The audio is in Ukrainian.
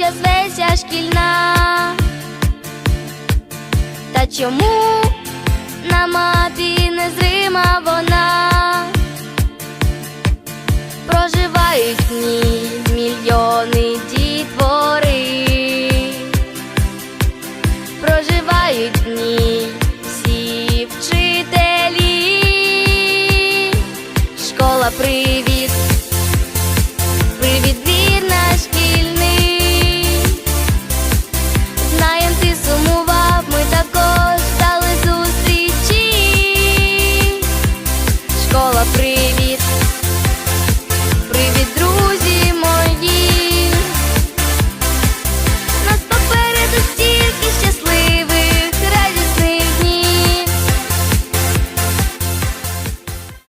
ще зветься шкільна, та чому на мапі незрима вона? Проживають дні мільйони дітвори, проживають дні всі вчителі, школа привіт.